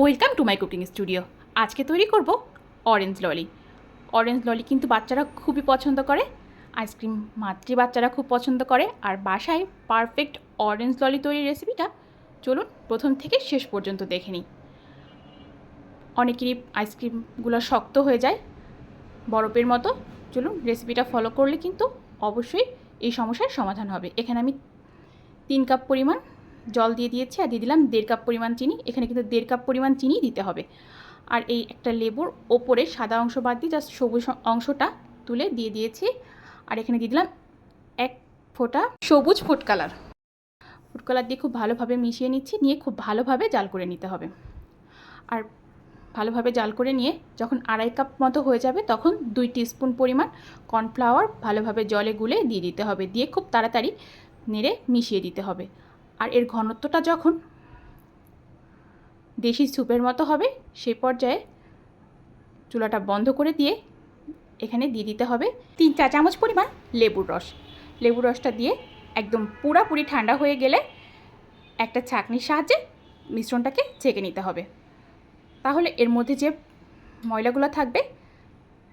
Welcome to my cooking studio আজকে তৈরি করব অরেঞ্জ ললি অরেঞ্জ ললি কিন্তু বাচ্চারা খুবই পছন্দ করে। আইসক্রিম মাতৃ বাচ্চারা খুব পছন্দ করে। আর বাসায় পারফেক্ট অরেঞ্জ ললি তৈরির রেসিপিটা চলুন প্রথম থেকে শেষ পর্যন্ত দেখে নিই। অনেকেরই আইসক্রিমগুলো শক্ত হয়ে যায়। বরফের মতো। চলুন রেসিপিটা ফলো করলে কিন্তু অবশ্যই এই সমস্যার সমাধান হবে। এখানে আমি তিন কাপ পরিমাণ জল দিয়ে দিয়েছি আর দিয়ে দিলাম দেড় কাপ পরিমাণ চিনি। এখানে কিন্তু দেড় কাপ পরিমাণ চিনি দিতে হবে। আর এই একটা লেবুর ওপরে সাদা অংশ বাদ দিয়ে জাস্ট সবুজ অংশটা তুলে দিয়ে দিয়েছি। আর এখানে দিয়ে দিলাম এক ফোঁটা সবুজ ফুড কালার। ফুড কালার দিয়ে খুব ভালোভাবে মিশিয়ে নিচ্ছি, নিয়ে খুব ভালোভাবে জাল করে নিতে হবে। আর ভালোভাবে জাল করে নিয়ে যখন আড়াই কাপ মতো হয়ে যাবে তখন দুই টিস্পুন পরিমাণ কর্নফ্লাওয়ার ভালোভাবে জলে গুলে দিয়ে দিতে হবে। দিয়ে খুব তাড়াতাড়ি নেড়ে মিশিয়ে দিতে হবে। আর এর ঘনত্বটা যখন দেশি স্যুপের মতো হবে সেই পর্যায়ে চুলাটা বন্ধ করে দিয়ে এখানে দিয়ে দিতে হবে তিন চা চামচ পরিমাণ লেবুর রস। লেবুর রসটা দিয়ে একদম পুরাপুরি ঠান্ডা হয়ে গেলে একটা ছাঁকনির সাহায্যে মিশ্রণটাকে ছেঁকে নিতে হবে। তাহলে এর মধ্যে যে ময়লাগুলো থাকবে,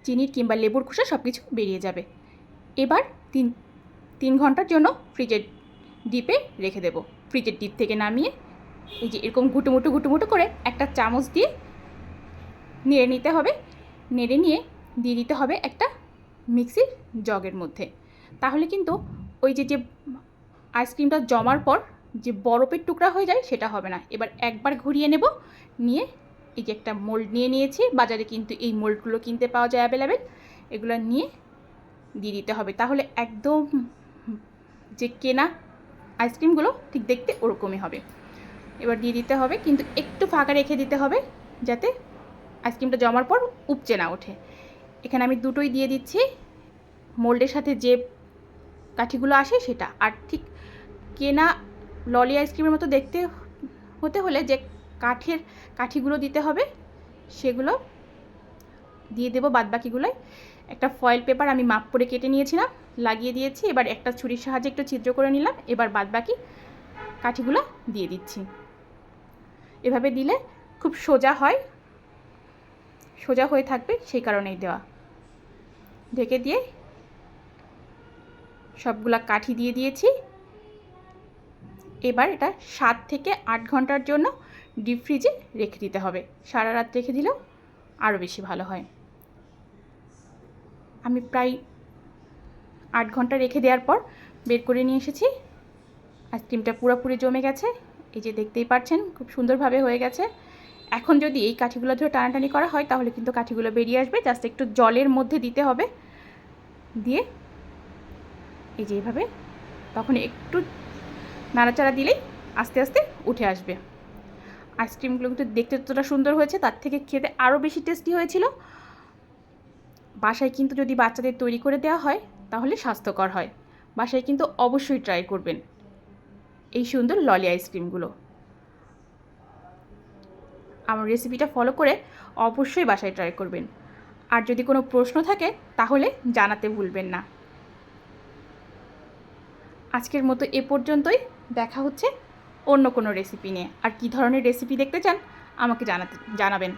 চিনির কিংবা লেবুর খোসা সব কিছু বেরিয়ে যাবে। এবার তিন তিন ঘণ্টার জন্য ফ্রিজের ডিপে রেখে দেবো। ফ্রিজের ডিপ থেকে নামিয়ে এই যে এরকম ঘুটুমুটু ঘুটুমুটু করে একটা চামচ দিয়ে নেড়ে নিতে হবে। নেড়ে নিয়ে দিয়ে দিতে হবে একটা মিক্সির জগের মধ্যে। তাহলে কিন্তু ওই যে যে আইসক্রিমটা জমার পর যে বরফের টুকরা হয়ে যায় সেটা হবে না। এবার একবার ঘুরিয়ে নেব, নিয়ে এই যে একটা মোল্ড নিয়ে নিয়েছি। বাজারে কিন্তু এই মোল্ডগুলো কিনতে পাওয়া যায় অ্যাভেলেবেল এগুলো নিয়ে দিয়ে দিতে হবে। তাহলে একদম যে কেনা আইসক্রিমগুলো ঠিক দেখতে ওরকমই হবে। এবার দিয়ে দিতে হবে, কিন্তু একটু ফাঁকা রেখে দিতে হবে যাতে আইসক্রিমটা জমার পর উপচে না ওঠে। এখানে আমি দুটোই দিয়ে দিচ্ছি। মোল্ডের সাথে যে কাঠিগুলো আসে সেটা। আর ঠিক কেনা ললি আইসক্রিমের মতো দেখতে হতে হলে যে কাঠের কাঠিগুলো দিতে হবে, সেগুলো দিয়ে দেবো বাদবাকিগুলোয়। একটা ফয়েল পেপার আমি মাপ করে কেটে নিয়েছিলাম। লাগিয়ে দিয়েছি। এবার একটা ছুরির সাহায্যে একটু ছিদ্র করে নিলাম। এবার বাদবাকি কাঠিগুলো দিয়ে দিচ্ছি। এভাবে দিলে খুব সোজা হয়। সোজা হয়ে থাকবে সেই কারণেই দেওয়া। ঢেকে দিয়ে সবগুলা কাঠি দিয়ে দিয়েছি। এবার এটা সাত থেকে আট ঘণ্টার জন্য ডিপ ফ্রিজে রেখে দিতে হবে। সারা রাত রেখে দিলেও আরও বেশি ভালো হয়। আমি প্রায় আট ঘণ্টা রেখে দেওয়ার পর বের করে নিয়ে এসেছি। আইসক্রিমটা পুরোপুরি জমে গেছে। এই যে দেখতেই পাচ্ছেন, খুব সুন্দরভাবে হয়ে গেছে। এখন যদি এই কাঠিগুলো ধরে টানাটানি করা হয়, তাহলে কিন্তু কাঠিগুলো বেরিয়ে আসবে। জাস্ট একটু জলের মধ্যে দিতে হবে। দিয়ে এই যে এইভাবে তখন একটু নাড়াচাড়া দিলেই আস্তে আস্তে উঠে আসবে। আইসক্রিমগুলো কিন্তু দেখতে যতটা সুন্দর হয়েছে, তার থেকে খেতে আরও বেশি টেস্টি হয়েছিল। বাসায় কিন্তু যদি বাচ্চাদের তৈরি করে দেওয়া হয় তাহলে স্বাস্থ্যকর হয়। বাসায় কিন্তু অবশ্যই ট্রাই করবেন। এই সুন্দর ললি আইসক্রিমগুলো আমার রেসিপিটা ফলো করে অবশ্যই বাসায় ট্রাই করবেন। আর যদি কোনো প্রশ্ন থাকে, তাহলে জানাতে ভুলবেন না। আজকের মতো এ পর্যন্তই। দেখা হচ্ছে অন্য কোনো রেসিপি নিয়ে। আর কী ধরনের রেসিপি দেখতে চান, আমাকে জানাতে, জানাবেন।